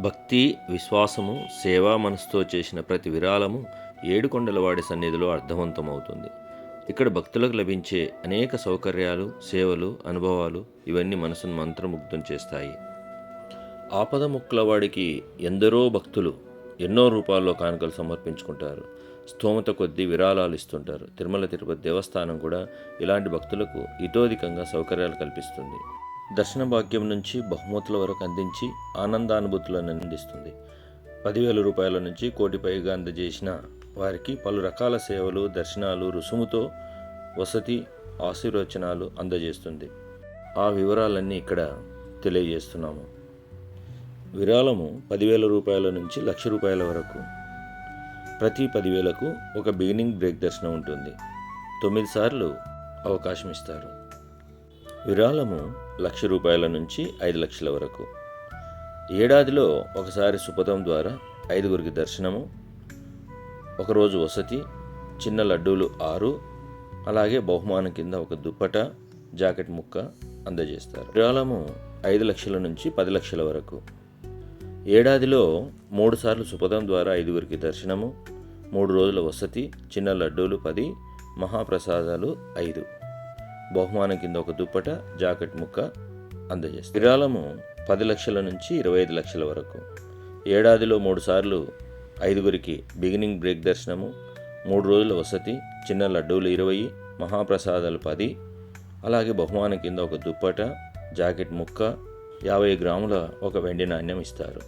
భక్తి విశ్వాసము సేవా మనసుతో చేసిన ప్రతి విరాళము ఏడుకొండలవాడి సన్నిధిలో అర్థవంతమవుతుంది. ఇక్కడ భక్తులకు లభించే అనేక సౌకర్యాలు సేవలు అనుభవాలు ఇవన్నీ మనసును మంత్రముగ్ధం చేస్తాయి. ఆపద ముక్కలవాడికి ఎందరో భక్తులు ఎన్నో రూపాల్లో కానుకలు సమర్పించుకుంటారు. స్తోమత కొద్దీ విరాళాలు ఇస్తుంటారు. తిరుమల తిరుపతి దేవస్థానం కూడా ఇలాంటి భక్తులకు ఇతోధికంగా సౌకర్యాలు కల్పిస్తుంది. దర్శన భాగ్యం నుంచి బహుమతుల వరకు అందించి ఆనందానుభూతులను అందిస్తుంది. పదివేల రూపాయల నుంచి కోటి పైగా అందజేసిన వారికి పలు రకాల సేవలు దర్శనాలు రుసుముతో వసతి ఆశీర్వచనాలు అందజేస్తుంది. ఆ వివరాలన్నీ ఇక్కడ తెలియజేస్తున్నాము. విరాళము పదివేల రూపాయల నుంచి లక్ష రూపాయల వరకు. ప్రతి పదివేలకు ఒక బిగినింగ్ బ్రేక్ దర్శనం ఉంటుంది. తొమ్మిది సార్లు అవకాశం ఇస్తారు. విరాళము లక్ష రూపాయల నుంచి ఐదు లక్షల వరకు. ఏడాదిలో ఒకసారి సుపథం ద్వారా ఐదుగురికి దర్శనము ఒకరోజు వసతి చిన్న లడ్డూలు ఆరు అలాగే బహుమానం కింద ఒక దుప్పట జాకెట్ ముక్క అందజేస్తారు. విరాళము ఐదు లక్షల నుంచి పది లక్షల వరకు. ఏడాదిలో మూడుసార్లు సుపథం ద్వారా ఐదుగురికి దర్శనము మూడు రోజుల వసతి చిన్న లడ్డూలు పది మహాప్రసాదాలు ఐదు. బహుమానం కింద ఒక దుప్పట జాకెట్ ముక్క అందజేస్తారు విరాళము పది లక్షల నుంచి ఇరవై ఐదు లక్షల వరకు. ఏడాదిలో మూడు సార్లు ఐదుగురికి బిగినింగ్ బ్రేక్ దర్శనము మూడు రోజుల వసతి చిన్న లడ్డూలు ఇరవై మహాప్రసాదాలు పది అలాగే బహుమానం కింద ఒక దుప్పట జాకెట్ ముక్క యాభై గ్రాముల ఒక వెండి నాణ్యం ఇస్తారు.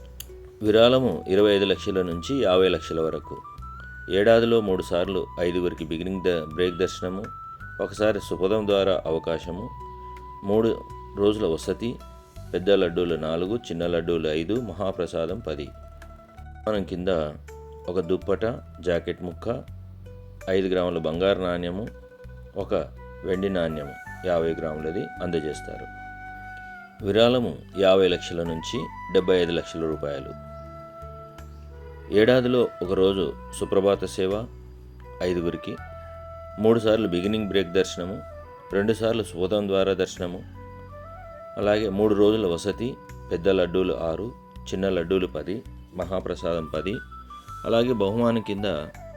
విరాళము ఇరవై ఐదు లక్షల నుంచి యాభై లక్షల వరకు. ఏడాదిలో మూడు సార్లు ఐదుగురికి బిగినింగ్ ద బ్రేక్ దర్శనము ఒకసారి సుపదం ద్వారా అవకాశము. మూడు రోజుల వసతి పెద్ద లడ్డూలు నాలుగు చిన్న లడ్డూలు ఐదు మహాప్రసాదం పది. మనం కింద ఒక దుప్పట జాకెట్ ముక్క ఐదు గ్రాముల బంగారు నాణ్యము ఒక వెండి నాణ్యము యాభై గ్రాములది అందజేస్తారు. విరాళము యాభై లక్షల నుంచి డెబ్బై ఐదు లక్షల రూపాయలు. ఏడాదిలో ఒకరోజు సుప్రభాత సేవ ఐదుగురికి మూడుసార్లు బిగినింగ్ బ్రేక్ దర్శనము రెండుసార్లు సుబోధం ద్వారా దర్శనము అలాగే మూడు రోజుల వసతి పెద్ద లడ్డూలు ఆరు చిన్న లడ్డూలు పది మహాప్రసాదం పది అలాగే బహుమానం కింద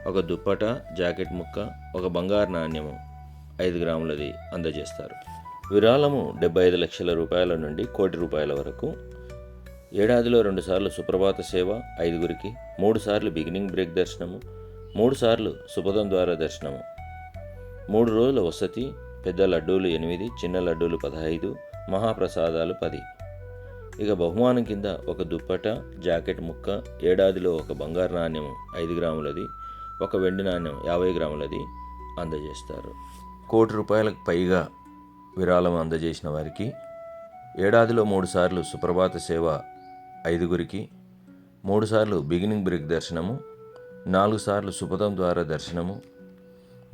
ఒక దుప్పట జాకెట్ ముక్క ఒక బంగారు నాణ్యము ఐదు గ్రాములది అందజేస్తారు. విరాళము డెబ్బై ఐదు లక్షల రూపాయల నుండి కోటి రూపాయల వరకు ఏడాదిలో రెండుసార్లు సుప్రభాత సేవ ఐదుగురికి మూడుసార్లు బిగినింగ్ బ్రేక్ దర్శనము మూడుసార్లు సుపదం ద్వారా దర్శనము. మూడు రోజుల వసతి పెద్ద లడ్డూలు ఎనిమిది చిన్న లడ్డూలు పదహైదు మహాప్రసాదాలు పది. ఇక బహుమానం కింద ఒక దుప్పట జాకెట్ ముక్క ఏడాదిలో ఒక బంగారు నాణ్యం ఐదు గ్రాములది ఒక వెండి నాణ్యం యాభై గ్రాములది అందజేస్తారు. కోటి రూపాయలకు పైగా విరాళం అందజేసిన వారికి ఏడాదిలో మూడుసార్లు సుప్రభాత సేవ ఐదుగురికి మూడుసార్లు బిగినింగ్ బ్రేక్ దర్శనము నాలుగు సార్లు సుపథం ద్వారా దర్శనము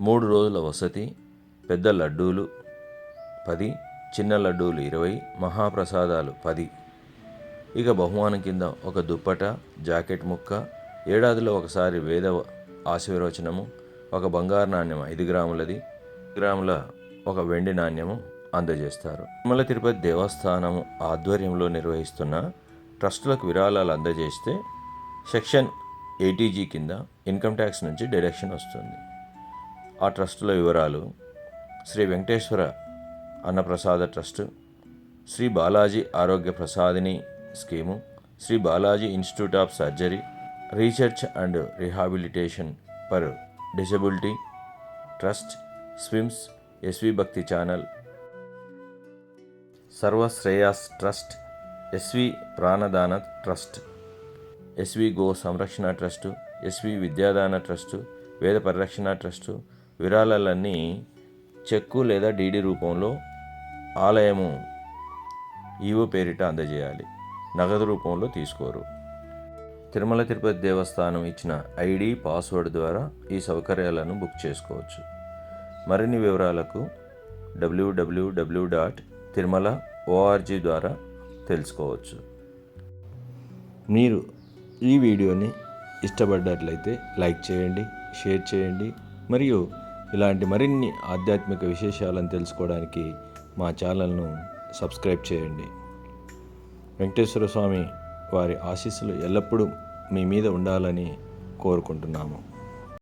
మూడు రోజుల వసతి పెద్ద లడ్డూలు పది చిన్న లడ్డూలు ఇరవై మహాప్రసాదాలు పది. ఇక బహుమానం కింద ఒక దుప్పట జాకెట్ ముక్క ఏడాదిలో ఒకసారి వేద ఆశీర్వచనము ఒక బంగారు నాణ్యం ఐదు గ్రాములది గ్రాముల ఒక వెండి నాణ్యము అందజేస్తారు. తిరుమల తిరుపతి దేవస్థానము ఆధ్వర్యంలో నిర్వహిస్తున్న ట్రస్టులకు విరాళాలు అందజేస్తే సెక్షన్ ఏటీజీ కింద ఇన్కమ్ ట్యాక్స్ నుంచి డైరెక్షన్ వస్తుంది. ఆ ట్రస్టుల వివరాలు శ్రీ వెంకటేశ్వర అన్నప్రసాద trust Shri Balaji Arogya Prasadini scheme Shri Balaji institute of surgery research and rehabilitation for disability trust SVIMS SV Bhakti channel. Sarvashreyas trust SV Pranadana trust SV Go Samrakshana trust SV Vidyadana trust Veda Parirakshana trust విరాళాలన్నీ చెక్కు లేదా DD రూపంలో ఆలయము EO పేరిట అందజేయాలి. నగదు రూపంలో తీసుకోరు. తిరుమల తిరుపతి దేవస్థానం ఇచ్చిన ID password ద్వారా ఈ సౌకర్యాలను బుక్ చేసుకోవచ్చు. మరిన్ని వివరాలకు డబ్ల్యూడబ్ల్యూడబ్ల్యూ డాట్ తిరుమల ఓఆర్జీ ద్వారా తెలుసుకోవచ్చు. మీరు ఈ వీడియోని ఇష్టపడ్డట్లయితే లైక్ చేయండి షేర్ చేయండి మరియు ఇలాంటి మరిన్ని ఆధ్యాత్మిక విశేషాలను తెలుసుకోవడానికి మా ఛానల్ను సబ్స్క్రైబ్ చేయండి. వెంకటేశ్వర స్వామి వారి ఆశీస్సులు ఎల్లప్పుడూ మీ మీద ఉండాలని కోరుకుంటున్నాము.